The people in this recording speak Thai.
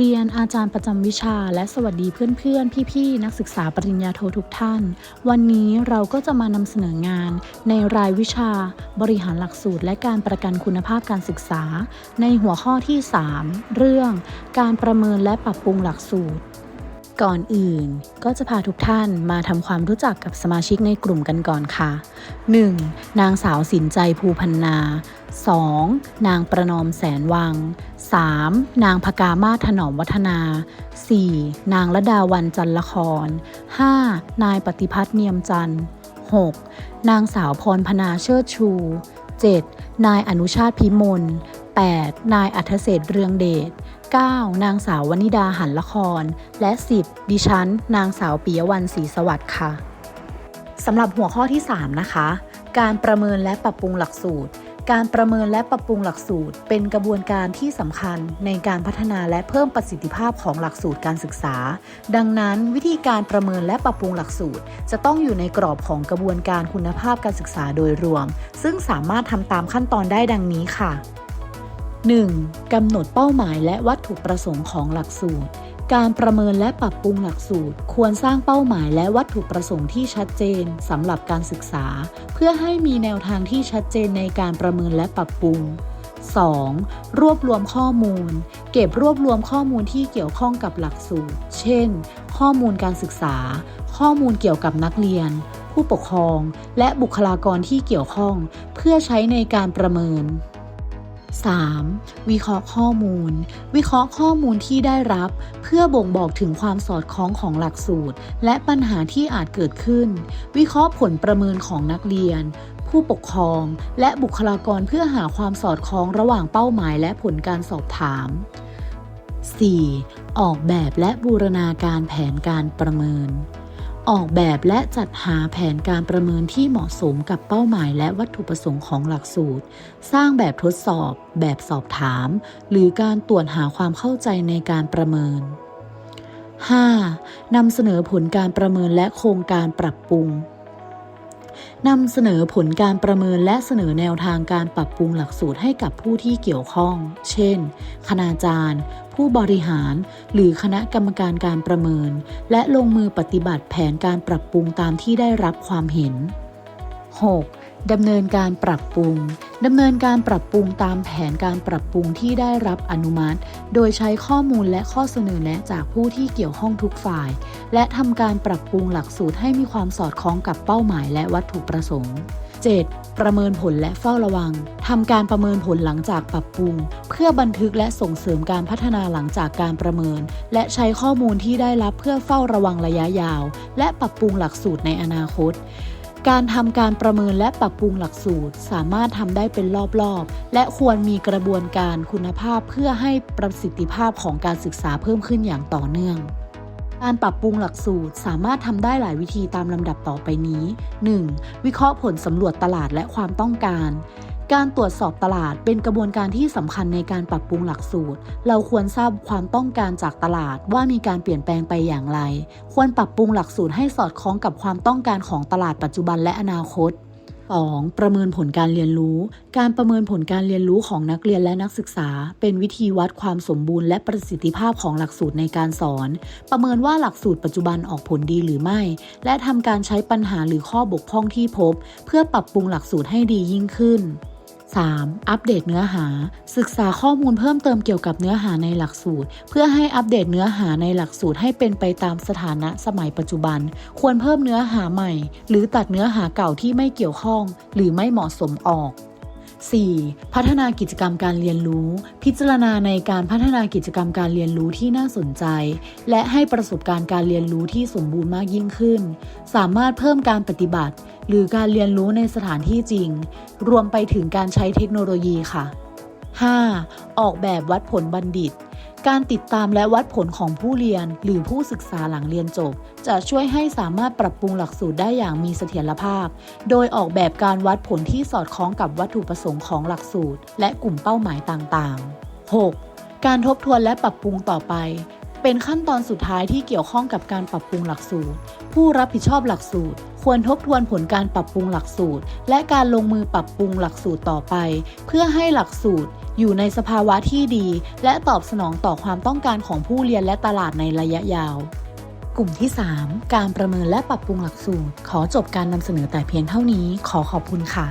เรียนอาจารย์ประจำวิชาและสวัสดีเพื่อนๆ พี่ๆ นักศึกษาปริญญาโททุกท่าน วันนี้เราก็จะมานำเสนองานในรายวิชาบริหารหลักสูตร และการประกันคุณภาพการศึกษา ในหัวข้อที่ 3 เรื่อง การประเมินและปรับปรุงหลักสูตร ก่อนอื่นก็จะพาทุกท่านมาทำความรู้จักกับสมาชิกในกลุ่มกันก่อนค่ะ 1. นางสาวสินใจภูพันนา 2. นางประนอมแสนวัง 3. นางพกามาถนอมวัฒนา 4. นางระดาวันจันละคร 5. นายปฏิพัฒน์เนียมจันทร์ 6. นางสาวพรพนาเชิดชู 7. นายอนุชาติพิมล 8. นายอัธเศษเรืองเดช 9. นางสาววนิดาหันละคร และ 10. ดิฉัน นางสาวปิยวันศรีสวัสดิ์ค่ะสำหรับหัวข้อที่ 3 นะคะ การประเมินและปรับปรุงหลักสูตร การประเมินและปรับปรุงหลักสูตร เป็นกระบวนการที่สำคัญในการพัฒนาและเพิ่มประสิทธิภาพของหลักสูตรการศึกษา ดังนั้นวิธีการประเมินและปรับปรุงหลักสูตร จะต้องอยู่ในกรอบของกระบวนการคุณภาพการศึกษาโดยรวม ซึ่งสามารถทำตามขั้นตอนได้ดังนี้ค่ะ 1. กำหนดเป้าหมายและวัตถุประสงค์ของหลักสูตร การประเมินและปรับปรุงหลักสูตร ควรสร้างเป้าหมายและวัตถุประสงค์ที่ชัดเจนสำหรับการศึกษา เพื่อให้มีแนวทางที่ชัดเจนในการประเมินและปรับปรุง 2. รวบรวมข้อมูล เก็บรวบรวมข้อมูลที่เกี่ยวข้องกับหลักสูตร เช่น ข้อมูลการศึกษา ข้อมูลเกี่ยวกับนักเรียน ผู้ปกครอง และบุคลากรที่เกี่ยวข้อง เพื่อใช้ในการประเมิน 3. วิเคราะห์ข้อมูล วิเคราะห์ข้อมูลที่ได้รับ เพื่อบ่งบอกถึงความสอดคล้องของหลักสูตร และปัญหาที่อาจเกิดขึ้น วิเคราะห์ผลประเมินของนักเรียน ผู้ปกครอง และบุคลากรเพื่อหาความสอดคล้องระหว่างเป้าหมายและผลการสอบถาม 4. ออกแบบและบูรณาการแผนการประเมิน ออกแบบและจัดหาแผนการประเมินที่เหมาะสมกับเป้าหมายและวัตถุประสงค์ของหลักสูตร สร้างแบบทดสอบ แบบสอบถาม หรือการตรวจหาความเข้าใจในการประเมิน 5. นำเสนอผลการประเมินและโครงการปรับปรุง นำเสนอผลการประเมินและเสนอแนวทางการปรับปรุงหลักสูตรให้กับผู้ที่เกี่ยวข้อง เช่น คณาจารย์ ผู้บริหาร หรือคณะกรรมการการประเมิน และลงมือปฏิบัติแผนการปรับปรุงตามที่ได้รับความเห็น 6. ดำเนินการปรับปรุงดำเนินการปรับปรุงตามแผนการปรับปรุงที่ได้รับอนุมัติ โดยใช้ข้อมูลและข้อเสนอแนะจากผู้ที่เกี่ยวข้องทุกฝ่าย และทำการปรับปรุงหลักสูตรให้มีความสอดคล้องกับเป้าหมายและวัตถุประสงค์ 7. ประเมินผลและเฝ้าระวังทำการประเมินผลหลังจากปรับปรุง เพื่อบันทึกและส่งเสริมการพัฒนาหลังจากการประเมิน และใช้ข้อมูลที่ได้รับเพื่อเฝ้าระวังระยะยาว และปรับปรุงหลักสูตรในอนาคต การทำการประเมินและปรับปรุงหลักสูตร สามารถทำได้เป็นรอบๆ และควรมีกระบวนการคุณภาพเพื่อให้ประสิทธิภาพของการศึกษาเพิ่มขึ้นอย่างต่อเนื่องการปรับปรุงหลักสูตรสามารถทำได้หลายวิธีตามลำดับต่อไปนี้ 1. วิเคราะห์ผลสำรวจตลาดและความต้องการ การตรวจสอบตลาดเป็นกระบวนการที่สำคัญในการปรับปรุงหลักสูตร เราควรทราบความต้องการจากตลาดว่ามีการเปลี่ยนแปลงไปอย่างไร ควรปรับปรุงหลักสูตรให้สอดคล้องกับความต้องการของตลาดปัจจุบันและอนาคต 2. ประเมินผลการเรียนรู้ การประเมินผลการเรียนรู้ของนักเรียนและนักศึกษา เป็นวิธีวัดความสมบูรณ์และประสิทธิภาพของหลักสูตรในการสอน ประเมินว่าหลักสูตรปัจจุบันออกผลดีหรือไม่ และทำการใช้ปัญหาหรือข้อบกพร่องที่พบ เพื่อปรับปรุงหลักสูตรให้ดียิ่งขึ้น 3. อัปเดตเนื้อหา ศึกษาข้อมูลเพิ่มเติมเกี่ยวกับเนื้อหาในหลักสูตร เพื่อให้อัปเดตเนื้อหาในหลักสูตรให้เป็นไปตามสถานะสมัยปัจจุบัน ควรเพิ่มเนื้อหาใหม่ หรือตัดเนื้อหาเก่าที่ไม่เกี่ยวข้อง หรือไม่เหมาะสมออก 4. พัฒนากิจกรรมการเรียนรู้ พิจารณาในการพัฒนากิจกรรมการเรียนรู้ที่น่าสนใจ และให้ประสบการณ์การเรียนรู้ที่สมบูรณ์มากยิ่งขึ้น สามารถเพิ่มการปฏิบัติ หรือการเรียนรู้ในสถานที่จริง รวมไปถึงการใช้เทคโนโลยีค่ะ 5. ออกแบบวัดผลบัณฑิต การติดตามและวัดผลของผู้เรียน หรือผู้ศึกษาหลังเรียนจบ จะช่วยให้สามารถปรับปรุงหลักสูตรได้อย่างมีเสถียรภาพ โดยออกแบบการวัดผลที่สอดคล้องกับวัตถุประสงค์ของหลักสูตร และกลุ่มเป้าหมายต่างๆ 6. การทบทวนและปรับปรุงต่อไปเป็นขั้นตอนสุดท้ายที่เกี่ยวข้องกับการปรับปรุงหลักสูตร ผู้รับผิดชอบหลักสูตร ควรทบทวนผลการปรับปรุงหลักสูตร และการลงมือปรับปรุงหลักสูตรต่อไป เพื่อให้หลักสูตรอยู่ในสภาวะที่ดี และตอบสนองต่อความต้องการของผู้เรียนและตลาดในระยะยาว กลุ่มที่ 3 การประเมินและปรับปรุงหลักสูตร ขอจบการนำเสนอแต่เพียงเท่านี้ ขอขอบคุณค่ะ